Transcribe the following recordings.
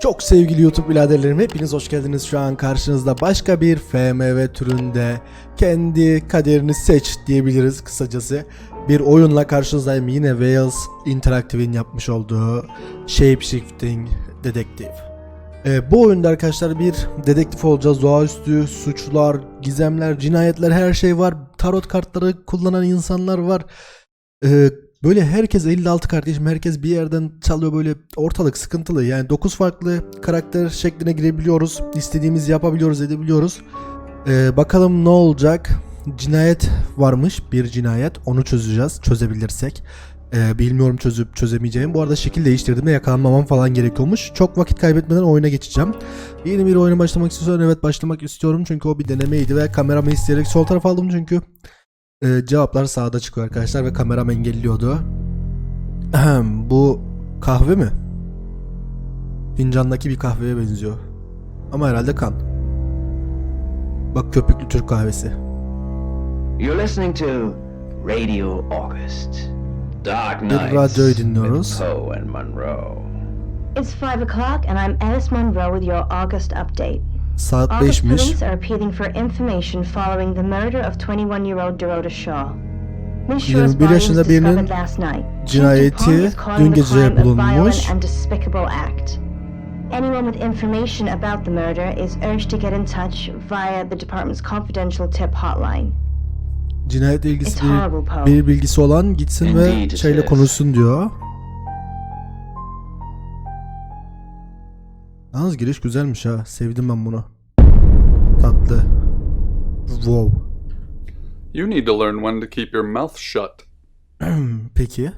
Çok sevgili YouTube biraderlerim hepiniz hoş geldiniz. Şu an karşınızda başka bir FMV türünde kendi kaderini seç diyebiliriz kısacası. Bir oyunla karşınızdayım. Yine Wales Interactive'in yapmış olduğu Shape Shifting Dedektif. Ee, bu oyunda arkadaşlar bir dedektif olacağız. Doğaüstü suçlar, gizemler, cinayetler her şey var. Tarot kartları kullanan insanlar var. Ee, böyle herkes 56 kardeşim herkes bir yerden çalıyor böyle ortalık sıkıntılı. Yani 9 farklı karakter şekline girebiliyoruz istediğimiz yapabiliyoruz edebiliyoruz. Ee, bakalım ne olacak? Cinayet varmış bir cinayet onu çözeceğiz çözebilirsek. Ee, bilmiyorum çözüp çözemeyeceğim. Bu arada şekil değiştirdim ve yakalanmamam falan gerekiyormuş. Çok vakit kaybetmeden oyuna geçeceğim. Yeni bir oyuna başlamak istiyorsan evet başlamak istiyorum. Çünkü o bir denemeydi ve kameramı isteyerek sol tarafa aldım çünkü ee, cevaplar sağda çıkıyor arkadaşlar ve kameram engelliyordu. Ahem, Bu kahve mi? Fincandaki bir kahveye benziyor. Ama herhalde kan. Bak köpüklü Türk kahvesi. You're listening to Radio August. Dark Bir Nights radyoyu dinliyoruz. Poe and Monroe. It's 5 o'clock, and I'm Alice Monroe with your August update. Saat August 5'miş. police are appealing for information following the murder of 21-year-old Dorota Shaw. Miss Shaw's 21 body was yaşında birinin cinayeti dün the gece crime a bulunmuş. violent and despicable act. Anyone with information about the murder is urged to get in touch via the department's confidential tip hotline. Cinayetle ilgisi bir, bir bilgisi olan gitsin Indeed ve şeyle is. konuşsun diyor. Yalnız giriş güzelmiş ha. Sevdim ben bunu. Tatlı. Wow. You need to learn when to keep your mouth shut. Peki.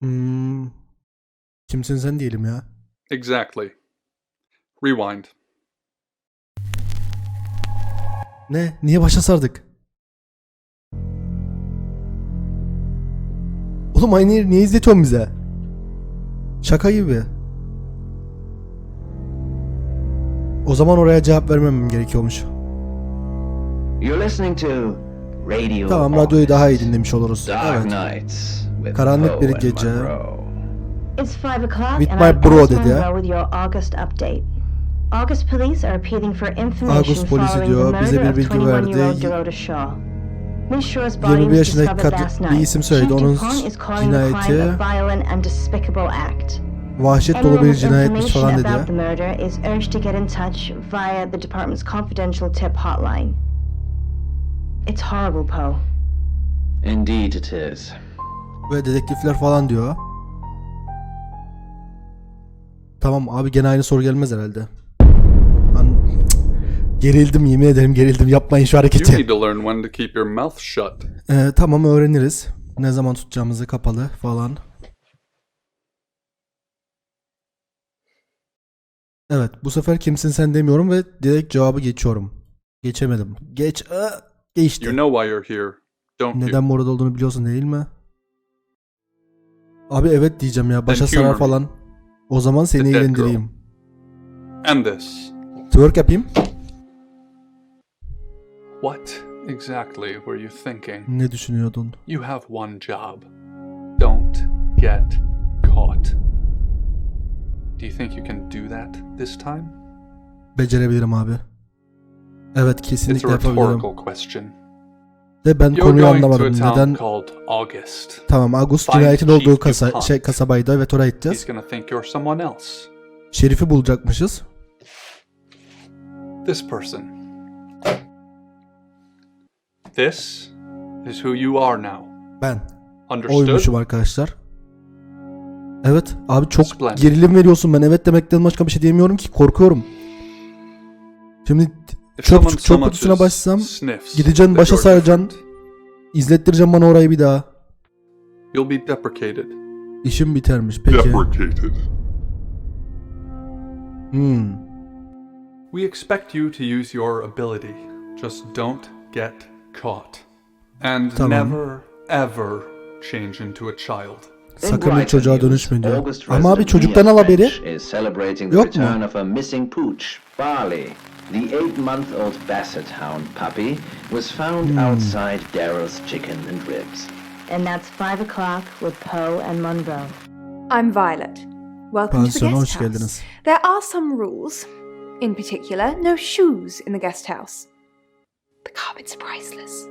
Hmm. Kimsin sen diyelim ya. Exactly. Rewind. Ne? Niye başa sardık? Oğlum aynı yeri niye izletiyorsun bize? Şaka gibi. O zaman oraya cevap vermemem gerekiyormuş. You're listening to Radio Tamam radyoyu daha iyi dinlemiş oluruz. Dark Evet. Nights with Karanlık bir gece. Monroe. It's 5 o'clock, With and my I'm bro dedi ya. Monroe with your August update. August police are appealing for information August polisi following diyor, the bize murder bir of bilgi 21-year-old verdi. 21 was yaşındaki kadın- last bir night. isim söyledi, onun cinayeti- a violent and despicable act. Vahşet dolu Anyone bir with cinayetmiş information falan dedi about the ya. murder is urged to get in touch via the department's confidential tip hotline. It's horrible, Poe. Indeed it is. Ve dedektifler falan diyor. Tamam abi gene aynı soru gelmez herhalde. Gerildim yemin ederim gerildim yapmayın şu You hareketi. need to learn when to keep your mouth shut. Ee, tamam öğreniriz. Ne zaman tutacağımızı kapalı falan. Evet bu sefer kimsin sen demiyorum ve direkt cevabı geçiyorum. Geçemedim. Geç. Aa, geçti. You know why you're here, don't you? Neden burada olduğunu biliyorsun değil mi? Abi evet diyeceğim ya. Başa Then sarar falan. O zaman seni eğlendireyim. And this. Twerk yapayım. What exactly were you thinking? Ne düşünüyordun? You have one job. Don't get caught. Do you think you can do that this time? Becerebilirim abi. Evet It's kesinlikle a yapabilirim. rhetorical question. De ben You're konuyu going to a anlamadım. town Neden? called August. Tamam Find cinayetin Chief olduğu kasa DuPont. şey kasabaydı ve oraya He's gideceğiz. gonna think you're someone else. Şerif'i bulacakmışız. This person. This is who you are now. Ben. Understood? Oymuşum arkadaşlar. Evet abi çok Splendid. gerilim veriyorsun ben evet demekten başka bir şey diyemiyorum ki korkuyorum. Şimdi çöp, çöp kutusuna as başlasam gideceksin başa saracaksın izlettireceğim bana orayı bir daha. You'll be deprecated. İşim bitermiş peki. deprecated. Hmm. We expect you to use your ability. Just don't get caught. And Tamam. never, ever change into a child. Sakın bir çocuğa Brighton dönüşme diyor. Ama abi çocuktan Mia al haberi. French is celebrating the Yok mu? return of her missing pooch, Barley. The eight-month-old Basset Hound puppy was found hmm. outside Daryl's chicken and ribs. And that's 5 o'clock with Poe and Monroe. I'm Violet. Welcome to the Pansiyona guest hoş house. geldiniz. There are some rules. In particular, no shoes in the guest house. The carpets priceless.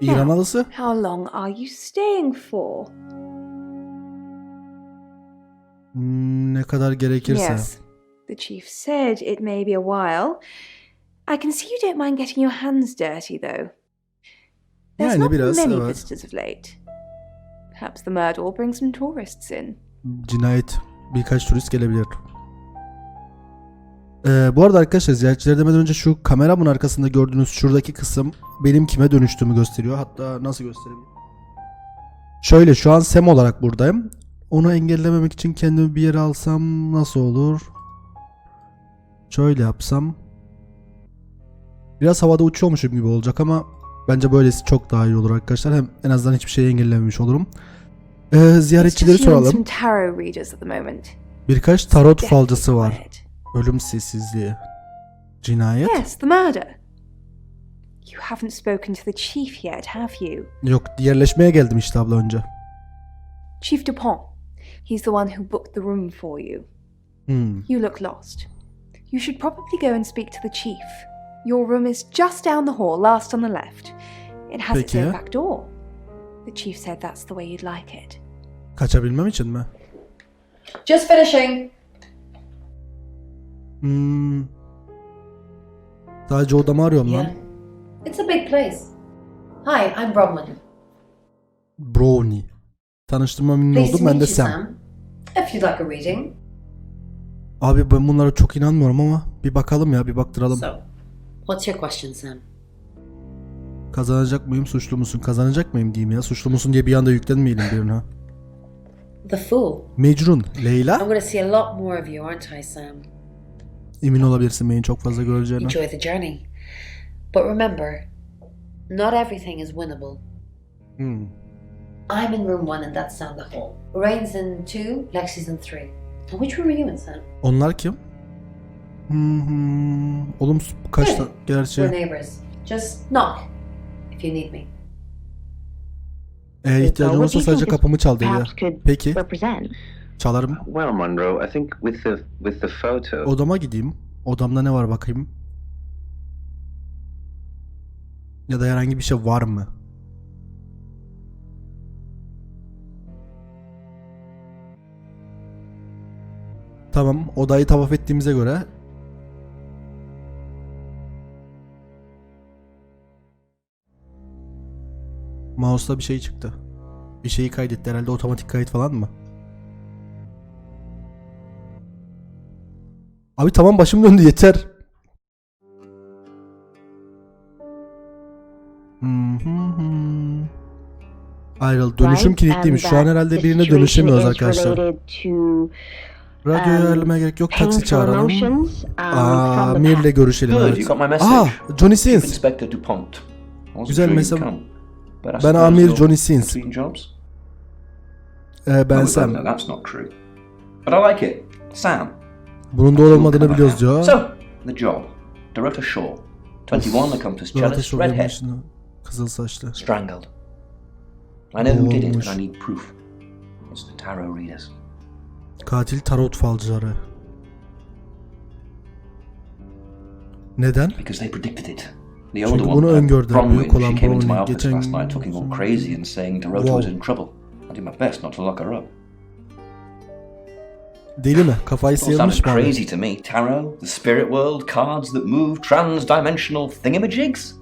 İran. How long are you staying for? Hmm, ne kadar gerekirse. Yes. The chief said it may be a while. I can see you don't mind getting your hands dirty, though. There's Yani not biraz, many evet. visitors of late. Perhaps the murder will bring some tourists in. Cinayet. Birkaç turist gelebilir. Ee, bu arada arkadaşlar ziyaretçileri demeden önce şu kameramın arkasında gördüğünüz şuradaki kısım benim kime dönüştüğümü gösteriyor. Hatta nasıl gösterebilirim? Şöyle şu an Sem olarak buradayım. Onu engellememek için kendimi bir yere alsam nasıl olur? Şöyle yapsam. Biraz havada uçuyormuşum gibi olacak ama bence böylesi çok daha iyi olur arkadaşlar. Hem en azından hiçbir şeyi engellememiş olurum. Ee, ziyaretçileri soralım. Birkaç tarot falcısı var. Ölüm sessizliği. Cinayet? Yes, the murder. You haven't spoken to the chief yet, have you? Yok diğerleşmeye geldim işte abla önce. Chief Dupont. He's the one who booked the room for you. Hmm. You look lost. You should probably go and speak to the chief. Your room is just down the hall, last on the left. It has its Peki. own back door. The chief said that's the way you'd like it. Kaçabilmem için mi? Just finishing. Hmm. Sadece odamı arıyorum Yeah. lan. It's a big place. Hi, I'm Bronwyn. Brownie. Tanıştırma to oldum ben de Sam. Sam. If you'd like a reading. Abi ben bunlara çok inanmıyorum ama bir bakalım ya bir baktıralım. So, what's your question, Sam? Kazanacak mıyım suçlu musun? Kazanacak mıyım diyeyim ya. Suçlu musun diye bir anda yüklenmeyelim birine. The Fool. Mecrun. I'm Leyla. going to see a lot more of you, aren't I, Sam? Emin olabilirsin beni çok fazla göreceğine. Enjoy the journey. But remember, not everything is winnable. Hmm. I'm in room one, and that's down the hall. Rain's in two, Lexi's in three. And which room are you in, Sam? Onlar kim? Hmm, hmm. Oğlum kaç da gerçi. We're neighbors. Just knock if you need me. Eğer ihtiyacın olursa sadece kapımı çal dedi. Peki. represent. Çalarım. Well, Monroe, I think with the with the photo, Odama gideyim. Odamda ne var bakayım. Ya da herhangi bir şey var mı? Tamam, odayı tavaf ettiğimize göre Mouse'da bir şey çıktı. Bir şeyi kaydetti herhalde otomatik kayıt falan mı? Abi tamam başım döndü yeter. Hmm. Ayrıl. Dönüşüm kilitliymiş. Şu an herhalde birine dönüşemiyoruz arkadaşlar. Radyoya um, ayarlamaya gerek yok. Taksi çağıralım. um, Aa, Mir'le görüşelim. Evet. Aa, Johnny Sins. Güzel mesaj- Ben Amir Johnny Sins. Ee, ben Sam. But I like it. Sam. Bunun doğru olmadığını biliyoruz diyor. So, the job. Dorota Shaw. 21, accomplished Dorothy cellist, Shaw redhead. Kızıl saçlı. Strangled. I know who did it, and I need proof. It's the tarot readers. Katil tarot falcıları. Neden? Because they predicted it. The Çünkü older bunu one, uh. Bronwyn, Büyük olan office Geçen last night talking all crazy and saying Dorota Wow. was in trouble. I did my best not to lock her up. Deli mi? Kafayı sıyırmış mı? crazy to me. Tarot, the spirit world, cards that move, trans-dimensional thingamajigs.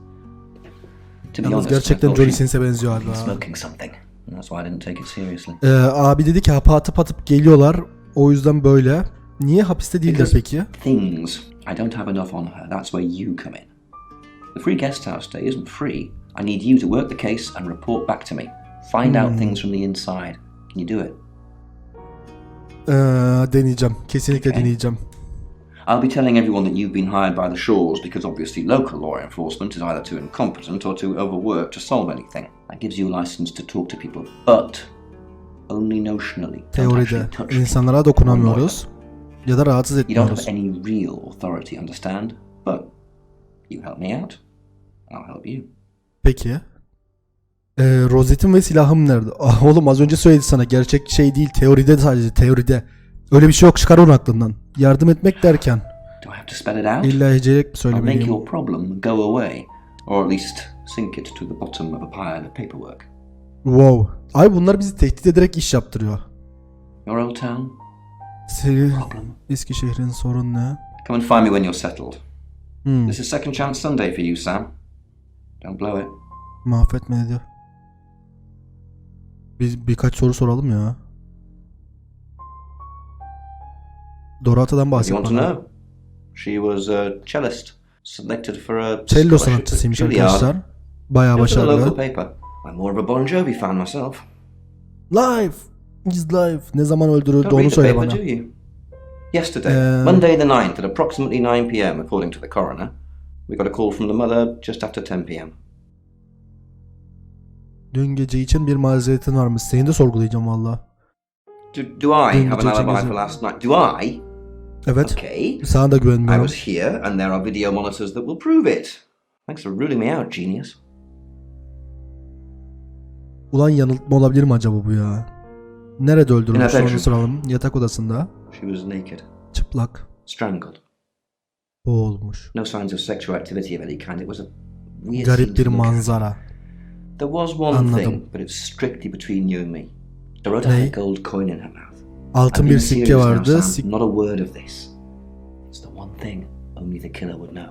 To be Yalnız honest, gerçekten Johnny Sins'e benziyor abi. ha. smoking something. And that's why I didn't take it seriously. Ee, abi dedi ki hapa atıp atıp geliyorlar. O yüzden böyle. Niye hapiste Because peki? Things. I don't have enough on her. That's where you come in. The free guest house stay isn't free. I need you to work the case and report back to me. Find Hmm. out things from the inside. Can you do it? Ee, deneyeceğim. Kesinlikle Okay. deneyeceğim. I'll be telling everyone that you've been hired by the Shaws because obviously local law enforcement is either too incompetent or too overworked to solve anything. That gives you a license to talk to people, but only notionally. Teoride insanlara dokunamıyoruz. Ya da rahatsız them. You don't etmiyoruz. have any real authority, understand? But you help me out, I'll help you. Peki. Ee, rozetim ve silahım nerede? Ah, oğlum az önce söyledi sana. Gerçek şey değil. Teoride sadece. Teoride. Öyle bir şey yok. Çıkar onu aklından. Yardım etmek derken. Do I have to spell it out? İlla hecelerek mi I'll make söylemeliyim? your problem go away, or at least sink it to the bottom of a pile of paperwork. Wow. Ay bunlar bizi tehdit ederek iş yaptırıyor. Your old town Seni problem. Eskişehir'in sorun ne? Come and find me when you're settled. Hmm. This is Second Chance Sunday for you, Sam. Don't blow it. Mahvetme diyor. Biz birkaç soru soralım ya. Dorata'dan bahset you want to know? She was a cellist, selected for a Cello sanatçısıymış arkadaşlar. Bayağı başarılı. I'm more of a Bon Jovi fan myself. Life is life. Ne zaman öldürüldü onu söyle paper, bana. Yesterday, Um, Monday the 9th, at approximately 9 p.m., according to the coroner, we got a call from the mother just after 10 p.m. Dün gece için bir mazeretin varmış. Seni de sorgulayacağım valla. Do, do I Dün have an alibi for last night? Do I? Evet. Okay. Sana da I güvenmiyorum. was here, and there are video monitors that will prove it. Thanks for ruling me out, genius. Ulan yanıltma olabilir mi acaba bu ya? Nerede öldürülmüş? Onu soralım. Yatak odasında. She was naked, Çıplak. strangled. Boğulmuş. No signs of sexual activity of any kind. It was a weird scene Garip bir manzara. There was one Anladım. thing, but it's strictly between you and me. Dorota had a gold coin in her mouth. Altın bir sikke vardı. Sik- Not a word of this. It's the one thing only the killer would know.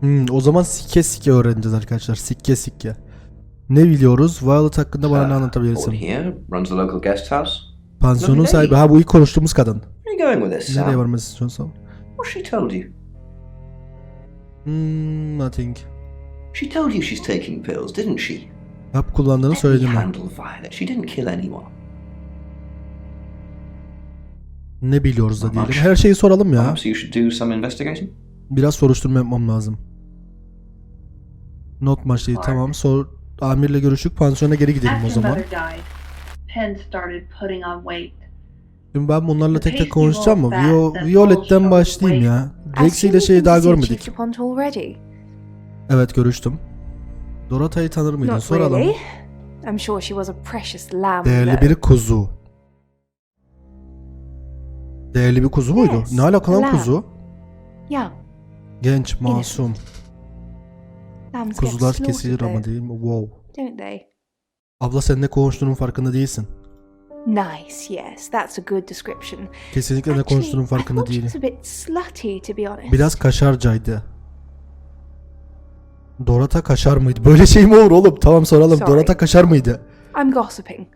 Hmm, o zaman sikke sikke öğreneceğiz arkadaşlar. Sikke sikke. Ne biliyoruz? Violet hakkında bana ne Uh, anlatabilirsin? Here runs the local guest house. Pansiyonun sahibi. Ha bu ilk konuştuğumuz kadın. Nereye varmak istiyorsan? What's she told you? Hmm, nothing. She told you she's taking pills, didn't she? Hap kullandığını söyledim ben. handle Violet. She didn't kill anyone. Ne biliyoruz da diyelim. Her şeyi soralım ya. Perhaps you should do some investigating. Biraz soruşturma yapmam lazım. Not değil. Tamam. Sor amirle görüştük. Pansiyona geri gidelim o zaman. mother died, Penn started putting on weight. Şimdi ben bunlarla tek tek konuşacağım mı? Violet'ten başlayayım ya. Rexy ile şeyi daha görmedik. Evet görüştüm. Dorata'yı tanır mıydın? Not Soralım. really. I'm sure she was a precious lamb. Değerli though. bir kuzu. Değerli bir kuzu muydu? Yes, Ne alaka lan lamb. kuzu? Yeah, Genç, masum. lambs get Kuzular slaughtered kesilir ama though, değil mi? Wow. don't they? Abla sen ne konuştuğunun farkında değilsin. Nice, yes, that's a good description. Kesinlikle ne Actually, konuştuğunun I farkında thought she değilim. was a bit slutty, to be honest. Biraz kaşarcaydı. Dorata kaşar mıydı? Böyle şey mi olur oğlum? Tamam soralım. Sorry. Dorata kaşar mıydı? I'm gossiping.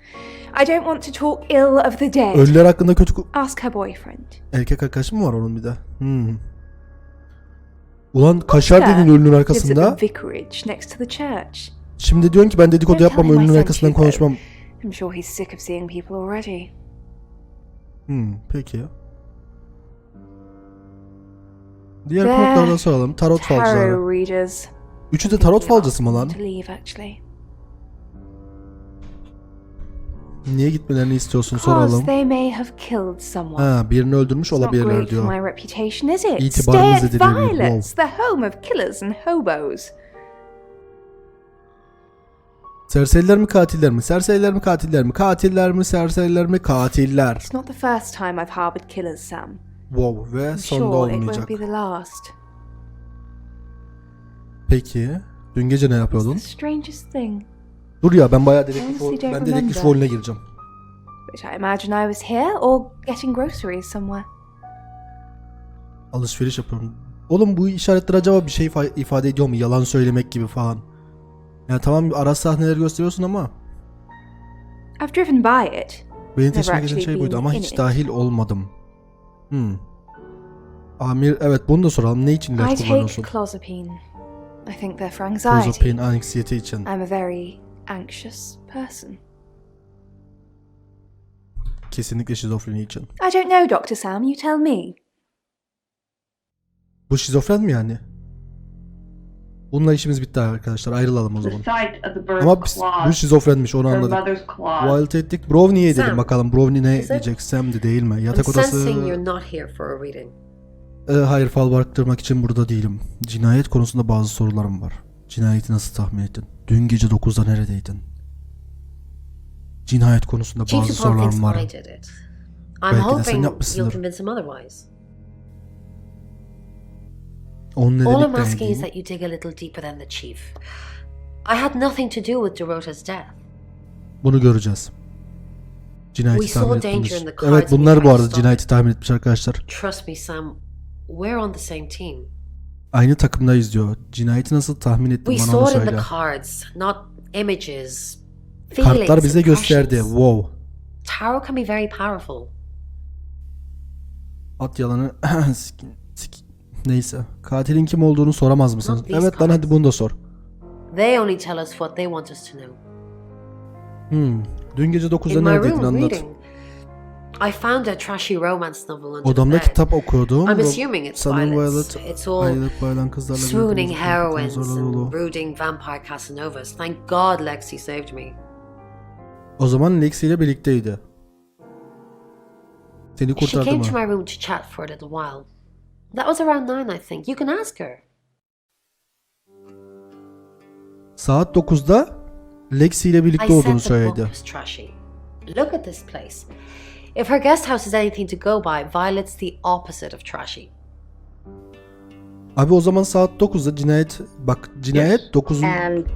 I don't want to talk ill of the dead. Ölüler hakkında kötü... Ask her boyfriend. Erkek arkadaşı mı var onun bir de? Hmm. Ulan kaşar There, dedin ölünün Lives at arkasında. the vicarage next to the church. Şimdi diyorsun ki ben dedikodu yapmam ölünün arkasından konuşmam. I'm sure he's sick of seeing people already. Hmm, peki. Diğer konuklardan soralım. Tarot falcıları. Tarot readers. Üçü de tarot falcısı mı lan? Niye gitmelerini istiyorsun soralım. Ha, birini öldürmüş olabilirler diyor. my reputation, is it? İtibarınız Stay at edilebilir, Violet's, the home of killers and hobos. Serseriler mi katiller mi? Serseriler mi katiller mi? Katiller mi? Serseriler mi? Katiller. It's not the first time I've harbored killers, Sam. Wow ve sonda olmayacak. Peki. Dün gece ne yapıyordun? Dur ya ben bayağı dedektif, don't ben dedektif rolüne gireceğim. But I imagine I was here or getting groceries somewhere. Alışveriş yapıyorum. Oğlum bu işaretler acaba bir şey ifa- ifade ediyor mu? Yalan söylemek gibi falan. Ya tamam ara sahneleri gösteriyorsun ama I've driven by it. beni teşvik eden şey buydu ama hiç dahil olmadım. Hmm. Amir evet bunu da soralım. Ne için I ilaç take kullanıyorsun? clozapine. I think they're for anxiety. Anksiyete için. I'm a very anxious person. Kesinlikle şizofreni için. I don't know, Dr. Sam, you tell me. Bu şizofren mi yani? Bununla işimiz bitti arkadaşlar. Ayrılalım o The zaman. sight of the bird's Ama biz, bu şizofrenmiş onu anladık. Wild ettik. Brownie'ye edelim Sam, bakalım. Brownie ne diyecek? Sam'di değil mi? I'm Yatak odası... Ee, hayır fal bıraktırmak için burada değilim. Cinayet konusunda bazı sorularım var. Cinayeti nasıl tahmin ettin? Dün gece 9'da neredeydin? Cinayet konusunda Chief bazı thinks sorularım var. I did it. I'm Belki de sen hoping you'll yapmışsındır. convince him otherwise. Onun ne All I'm demek asking is that you dig a little deeper than the chief. I had nothing to do with Dorota's death. Bunu göreceğiz. Cinayeti We tahmin danger etmiş. in the Evet bunlar bu tried to arada stop cinayeti tahmin etmiş arkadaşlar. Trust me, Sam. We're on the same team. Aynı takımdayız diyor. Cinayeti nasıl tahmin ettin We bana onu saw it in söyle. the cards, not images. Feelings, Kartlar bize gösterdi. impressions. Wow. Tarot can be very powerful. At yalanı. Neyse. Katilin kim olduğunu soramaz mısın? Not these Evet lan hadi bunu da sor. They only tell us what they want us to know. Hmm. Dün gece 9'da In my neredeydin room anlat. reading, I found a trashy romance novel under Odamda the bed. kitap okuyordum. I'm assuming it's sanırım violence. Violet It's all ayılıp bayılan kızlarla swooning heroines and brooding vampire Casanovas. Thank God Lexi saved me. O zaman Lexi ile birlikteydi. Seni She kurtardı came mı? to my room to chat for a little while. That was around nine, I think. You can ask her. Saat 9'da Lexi ile I birlikte said olduğunu the book söyledi. was trashy. Look at this place. If her guest house is anything to go by, Violet's the opposite of trashy. Abi o zaman saat 9'da cinayet bak cinayet 9'un And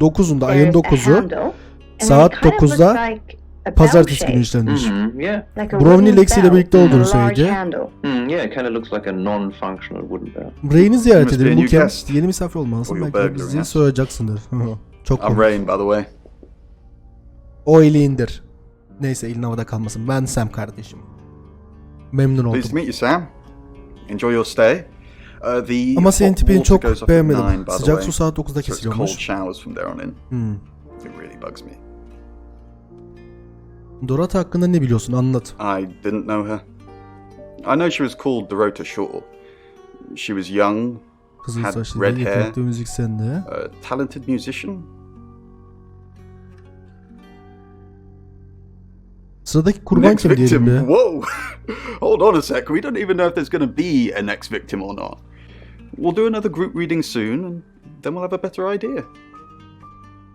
9'unda ayın there's a 9'u handle, and then saat it kind of looks 9'da like a bell pazartesi günü işlenmiş. Mm-hmm. Yeah. like a Brownie Lexi ile birlikte and a olduğunu large söyledi. Mm, yeah, it kind of looks like a non-functional wooden bell. Ray'ini ziyaret edelim. Bu guest. Yeni misafir olmalısın. Belki bizi soyacaksındır. Çok I'm komik. Rain, by the way. O eli indir. Neyse elin havada kalmasın. Ben Sam kardeşim. Memnun Pleased to oldum. meet you, Sam. Enjoy your stay. Uh, the Ama senin tipini çok beğenmedim. Sıcak su saat 9'da So it's cold kesiliyormuş. showers from there on in. Hmm. It really bugs me. Dorota hakkında ne biliyorsun? Anlat. I didn't know her. I know she was called Dorota Shaw. She was young, Kızıl Had saçlı, red hair. a talented musician. Sıradaki kurban next kim diyelim victim. be? Whoa! Hold on a sec. We don't even know if there's going to be a next victim or not. We'll do another group reading soon, and then we'll have a better idea.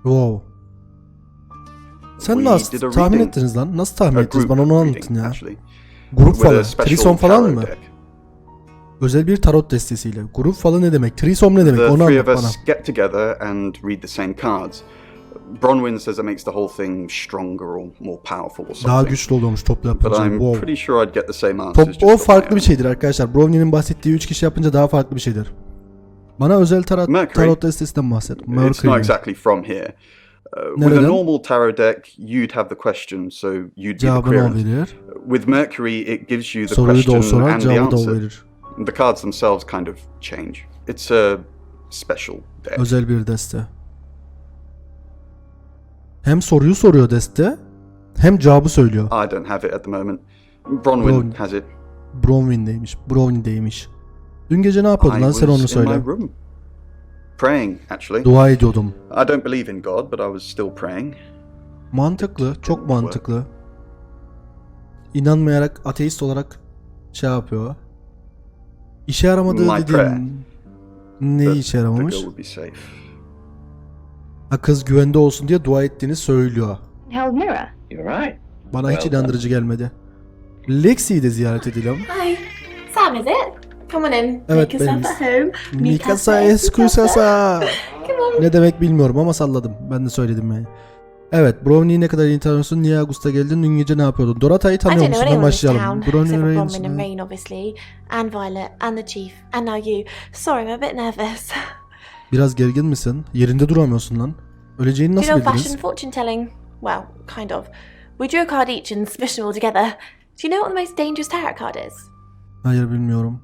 Wow. Sen We nasıl did a tahmin reading. ettiniz lan? Nasıl tahmin A ettiniz? group Bana onu reading, anlatın ya. actually, Grup with a falı. special Trison falan tarot mı? deck. Özel bir tarot destesiyle. Grup falı ne demek? Trisom ne demek? the Onu three anlat of bana. us get together and read the same cards. Bronwyn says it makes the whole thing stronger or more powerful or Daha something. güçlü oluyormuş toplu But yapınca. I'm Wow. pretty sure I'd get the same answers. Top, o farklı bir şeydir arkadaşlar. Brownie'nin bahsettiği 3 kişi yapınca daha farklı bir şeydir. Bana özel tarot, Mercury. tarot destesinden bahset. It's not Mercury. exactly from here. Uh, with a normal tarot deck, you'd have the question, so you'd be the querent. With Mercury, it gives you the Soruyu question sorar, and the answer. The cards themselves kind of change. It's a special deck. Özel bir deste. Hem soruyu soruyor deste, hem cevabı söylüyor. I don't have it at the moment. Bronwyn Bronwyn. has it. Bronwyn'deymiş. Bronwyn'deymiş. Dün gece ne yapıyordun lan sen onu söyle. Praying, actually. Dua ediyordum. I don't believe in God, but I was still praying. Mantıklı, çok mantıklı. İnanmayarak, ateist olarak şey yapıyor. İşe yaramadığı My prayer. that işe yaramamış? Ha kız güvende olsun diye dua ettiğini söylüyor. Held mirror. You're right. Bana hiç inandırıcı gelmedi. Lexi'yi de ziyaret edelim. Hi, Sam, is it? Come on in. Evet, Make yourself at home. Mikasa eskusasa. Ne demek bilmiyorum ama salladım. Ben de söyledim yani. Evet, Brownie'yi ne kadar iyi tanıyorsun? Niye Augusta geldin? Dün gece ne yapıyordun? Dorata'yı tanıyor musun? this başlayalım. Brownie Rain, obviously, and Violet, and the Chief, and now you. Sorry, I'm a bit nervous. Biraz gergin misin? Yerinde duramıyorsun lan. Öleceğini Good nasıl old bildiniz? fashioned fortune telling. Well, kind of. We drew a card each and smushed them all together. Do you know what the most dangerous tarot card is? Hayır bilmiyorum.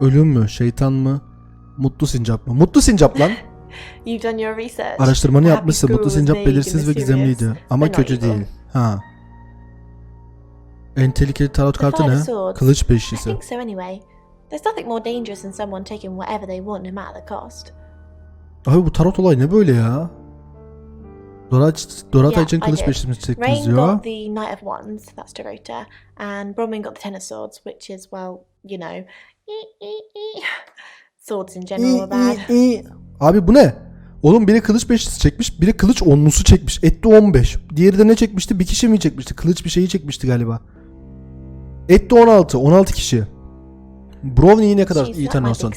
Ölüm mü? Şeytan mı? Mutlu sincap mı? Mutlu sincap lan. You've done your research. Araştırmanı Happy yapmışsın. School Mutlu was sincap vague and belirsiz ve mysterious, gizemliydi. Ama not kötü evil. değil. Ha. En tehlikeli tarot The kartı Five ne? Swords. Kılıç I beşlisi. think so anyway. There's nothing more dangerous than someone taking whatever they want no matter the cost. Abi bu tarot olay ne böyle ya? Dorat, Dorata Yeah, için kılıç beşlisi çektiniz Rain diyor. got the Knight of Wands, that's Dorota, and Bronwyn got the Ten of Swords, which is, well, you know, swords in general are bad. Abi bu ne? Oğlum biri kılıç beşlisi çekmiş, biri kılıç onlusu çekmiş. Etti 15. Diğeri de ne çekmişti? Bir kişi mi çekmişti? Kılıç bir şeyi çekmişti galiba. Etti 16. 16 kişi. Brownie'yi ne kadar iyi tanıyorsun?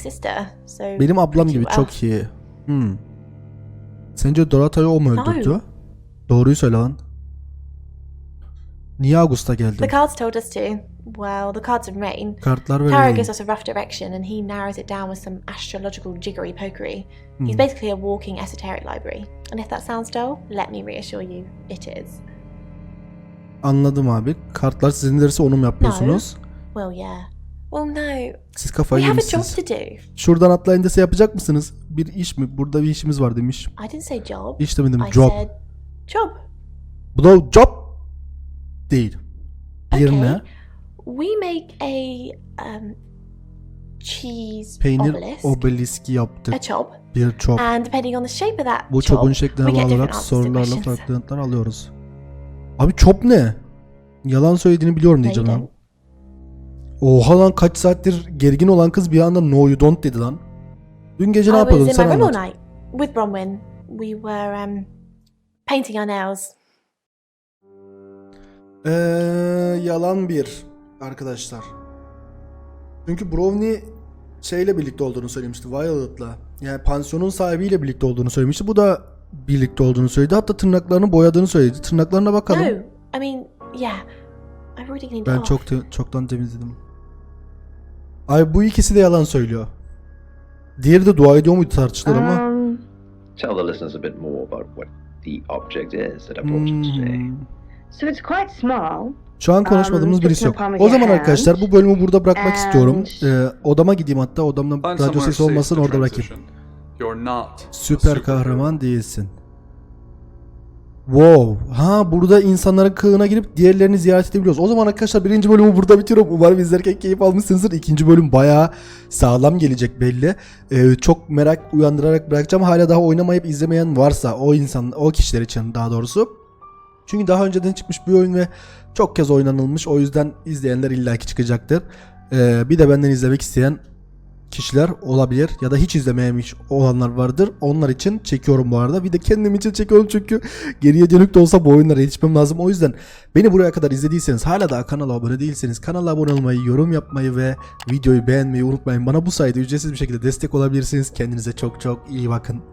Benim ablam gibi çok iyi. Hmm. Sence Dorata'yı o mu No. öldürdü? Doğruyu söyle lan. Niye Augusta The geldi? cards told us to. Well, the cards in Rain. Kartlar Tara böyle. gives us a rough direction and he narrows it down with some astrological jiggery pokery. He's Hmm. basically a walking esoteric library. And if that sounds dull, let me reassure you, it is. Anladım abi. Kartlar sizinlerse onu mu yapıyorsunuz? Well, yeah. Well, no. Siz We kafayı have a job yemişsiniz. to do. Şuradan atlayın dese yapacak mısınız? Bir iş mi? Burada bir işimiz var demiş. I didn't say job. İş demedim. I Job. said job. Bu da job değil. Bir Okay. ne? We make a um, cheese Peynir obelisk, obeliski yaptık. a chop, Bir chop. and depending on the shape of that Bu chop, çopun şekline we get bağlı different olarak answers to sorularla questions. farklı yanıtlar alıyoruz. Abi çop ne? Yalan söylediğini biliyorum diyeceğim ya. don't. Oha lan kaç saattir gergin olan kız bir anda no you don't dedi lan. Dün gece ne I yapıyordun was in sen my room all anlat. night with Bronwyn. We were um, painting our nails. Eee yalan bir arkadaşlar. Çünkü Brownie şeyle birlikte olduğunu söylemişti Violet'la. Yani pansiyonun sahibiyle birlikte olduğunu söylemişti. Bu da birlikte olduğunu söyledi. Hatta tırnaklarını boyadığını söyledi. Tırnaklarına bakalım. No, I mean, yeah, I've already cleaned Ben çok te- çoktan temizledim. Ay bu ikisi de yalan söylüyor. Diğeri de dua ediyor muydu tartışılır ama. Um, Tell the listeners a bit more about what the object is that I brought you today. Hmm. so it's quite small. Şu an konuşmadığımız Um, birisi yok. O zaman arkadaşlar bu bölümü burada bırakmak and- istiyorum. Ee, odama gideyim hatta odamda radyo sesi olmasın orada bırakayım. Süper kahraman değilsin. Wow. Ha burada insanların kılığına girip diğerlerini ziyaret edebiliyoruz. O zaman arkadaşlar birinci bölümü burada bitiriyorum. Umarım izlerken keyif almışsınızdır. İkinci bölüm bayağı sağlam gelecek belli. Ee, çok merak uyandırarak bırakacağım. Hala daha oynamayıp izlemeyen varsa o insan, o kişiler için daha doğrusu. Çünkü daha önceden çıkmış bir oyun ve çok kez oynanılmış. O yüzden izleyenler illaki çıkacaktır. Ee, bir de benden izlemek isteyen kişiler olabilir ya da hiç izlememiş olanlar vardır. Onlar için çekiyorum bu arada. Bir de kendim için çekiyorum çünkü geriye dönük de olsa bu oyunlara yetişmem lazım. O yüzden beni buraya kadar izlediyseniz hala daha kanala abone değilseniz kanala abone olmayı, yorum yapmayı ve videoyu beğenmeyi unutmayın. Bana bu sayede ücretsiz bir şekilde destek olabilirsiniz. Kendinize çok çok iyi bakın.